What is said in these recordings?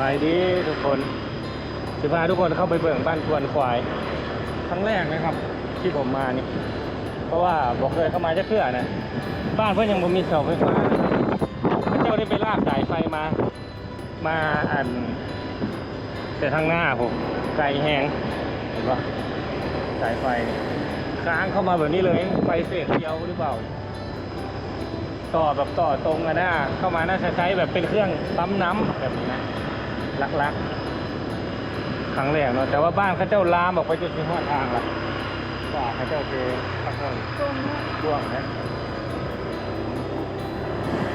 บายดีทุกคนสิพาทุกคนเข้าไปเบิ่งบ้านควนควายครั้งแรกนะครับ ที่ผมมานี่ เพราะว่าบอกเคยเข้ามาจะเพื่อนะบ้านเพื่อนยังบ่มีเสาไฟฟ้าพระเจ้าได้ไปลากสายไฟมา มาอัน แต่ทางหน้าผมไกลแหงเห็นปะสายไฟค้างเข้ามาแบบนี้เลย ไฟเฟสเดียวหรือเปล่า ต่อแบบต่อตรงอะนะเข้ามาน่าจะใช้แบบเป็นเครื่องปั๊มน้ำแบบนี้นะ ลักๆครั้งแรกเนาะแต่ว่าบ้านเข้าเจ้าลามออกไปจนถึงห้อทางละว่าเข้าเจ้าคือพักผ่อนตรงนี้ช่วงนะ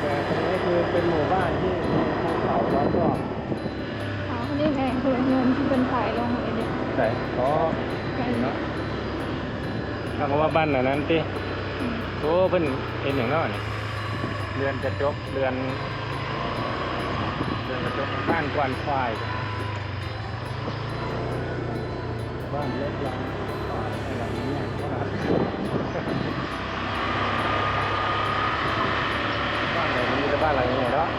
แต่ตรงนี้คือเป็นหมู่บ้านที่มีภูเขาล้อมรอบอ๋อนี่ไงคือเงินที่เป็นถ่ายลงเลยเด็กใช่เพราะไงเนาะถ้าเขาว่าบ้านอันนั้นที่โอ้เพิ่นเห็นอย่างนั้นนี่เรือนกระจกเรือนเรือนกระจก บ้านกวนควาย บ้านเล็กลงหลังนี้บ้านหลังนี้แต่บ้านหลังนี้เนาะ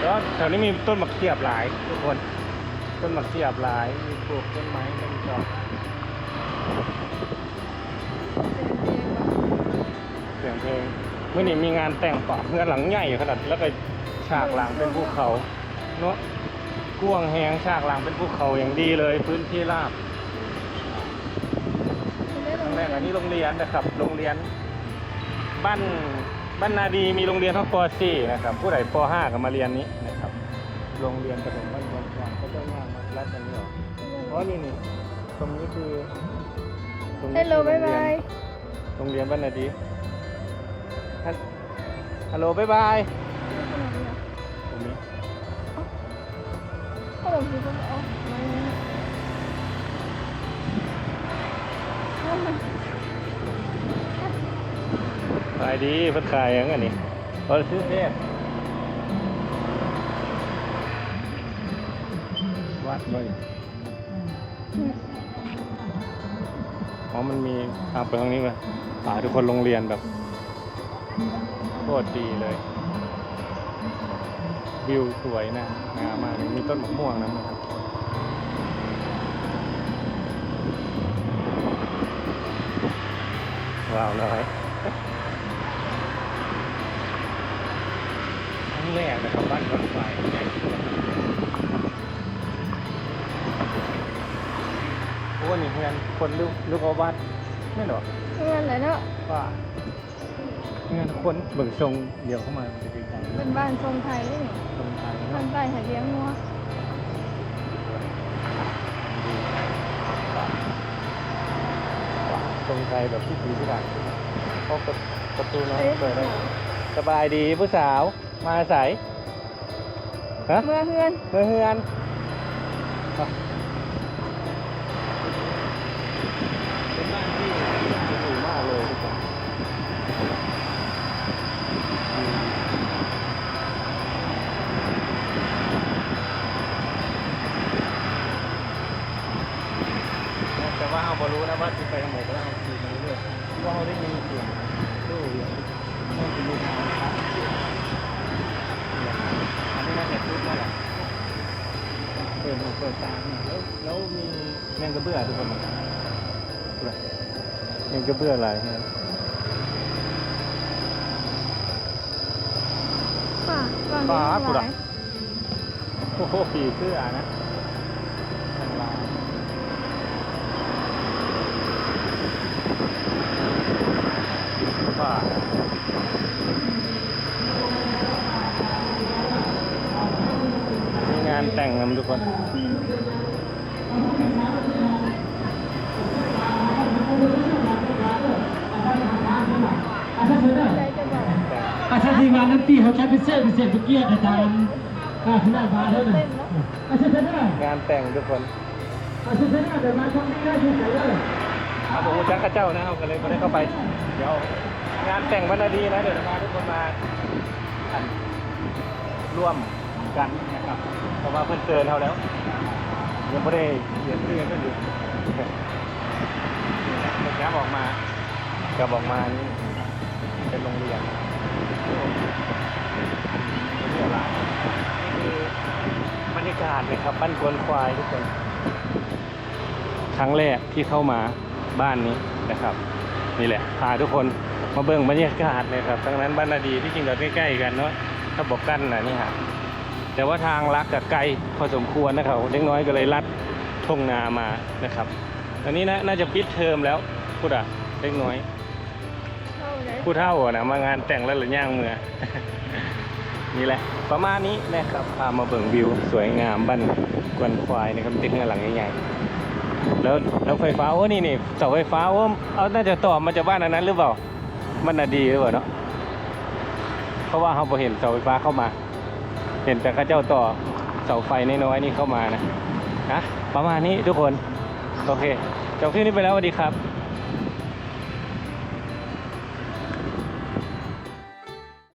แล้วแถวนี้มีต้นมะเขียบหลายทุกคน ต้นมะเขียบหลาย มีปลูกต้นไม้ต้นจอกเสียงเพลงเมื่อนี้มีงานแต่งปะเพื่อนหลังใหญ่ขนาดแล้วก็ฉากหลังเป็นภูเขา เนาะกว้างแหงฉากหลังเป็นภูเขาอย่างดีเลย พื้นที่ราบครั้งแรกอันนี้โรงเรียนนะครับ โรงเรียน บ้านบ้านนาดีมีโรงเรียนทั้งป .4 นะครับ ผู้ใดป .5 ก็มาเรียนนี้นะครับ โรงเรียนประถมบ้านกวางก็จะย่างมาลัดกันนี่หรออ๋อนี่นี่ตรงนี้คือตรงนี้ฮัลโหลคืบ๊าอยโรงเรีบายนโรงเรียนบ้านนาดีฮัลฮัลโหลบ๊ายบาย ขนมจีบก็เอามาขายดีเพิ่นขายอย่างอันนี้พอซื้อเทพวัดเลยอ๋อมันมีทางไปทางนี้ไหมพาทุกคนโรงเรียนแบบโคตรดีเลย วิวสวยนะงามมากเลยมีต้นมะม่วงนะครับว้าวเลยครั้งแรกนะครับบ้านรถไฟใหญ่สุดโอ้นี่เพื่อนคนลูกลูกเอาวัดไม่หรอเงินไหนเนาะว่าเงินคนเบิ่งทรงเดียวเข้ามาจะดีใจเป็นบ้านทรงไทยนี่ ตรงไทยบ้าเนาะนใต้หาเลี้ยงงัวตรงไทยแบบที่สีที่ดังเพราะประตูน้องเอ้ยเปิดได้สบายดีผู้สาวมาใสฮะเมื่อเฮือนเมื่อเฮือนเป็นบ้านที่สูงมากเลยทุกคนแต่ว่า ว่าที่ไปทางไหนก็ได้เอาขี่มาเรื่อยๆเพราเขาได้ยินเสียงตู้เดียวต้องเป็นลูกค้าครับอันนี้น่าจะชุดนั่นแหละเปิดหูเปิดตาเนี่ยแล้วแล้วมีแมงกระเบื้อทุกคนไหมแมงกระเบื้ออะไรฮะป่าป่าปุระโอ้โหผีเสื้อนะทางลายป่ามีงานแต่งนำทุกคนอาชาทีมงานน้ำตีเขาใช้พิเศษพิเศษทุกเกียรติอาจารย์อ่าคุณนายมาแล้นอาชาทีมงานงานแต่งทุกคนอาชาทีมาเดี๋ยวมาช่องนี้ได้ที่ไหนเลยเอาผมจักข้าเจ้านะเอากันเลยไม่ได้เข้าไปเดี๋ยวงานแต่งวันนาดีนะเดี๋ยวจะพาทุกคนมาร่วม กันนะครับเพราะว่าเพื่อนเจอเราแล้ว ยังไม่ได้เขียนชื่อกันอยู่นี่นะเมื่อกี้ออกมากับอกมานี่เป็นโรงเรียนเรียนหลายคือบรรยากาศาศนะครับบ้านกวนควายทุกคน ครั้งแรกที่เข้ามาบ้านนี้นะครับ นี่แหละพาทุกคนมาเบิ่งบรรยากาศนะครับทั้งนั้นบ้านนาดีที่จริงเราใกล้ๆกันเนาะถ้าบอกกั้นนะนี่ฮะ แต่ว่าทางลักกับไกลพอสมควรนะครับเล็กน้อยก็เลยลัดทงนามานะครับตอนนี้นะน่าจะปิดเทอมแล้วพูดอะเล็กน้อยเข้าเลยผู้เท่าอะนะมางานแต่งแล้วหรือย่างเมือนี่แหละ ประมาณนี้นะครับพามาเบิ่งวิว สวยงามบ้านกวนควายนะครับติดเงินหลังใหญ่ๆแล้วแล้วไฟฟ้าโอ้นี่นี่เสาไฟฟ้าโอ้เอาน่าจะต่อมาจากบ้านอันนั้นหรือเปล่ามันน่ะดีหรือเปล่าเนาะเพราะว่าเขาพอเห็นเสาไฟฟ้าเข้ามา เห็นแต่ข้าเจ้าต่อเสาไฟน้อยๆนี่เข้ามานะนะประมาณนี้ทุกคน โอเคจบคลิปนี้ไปแล้วสวัสดีครับ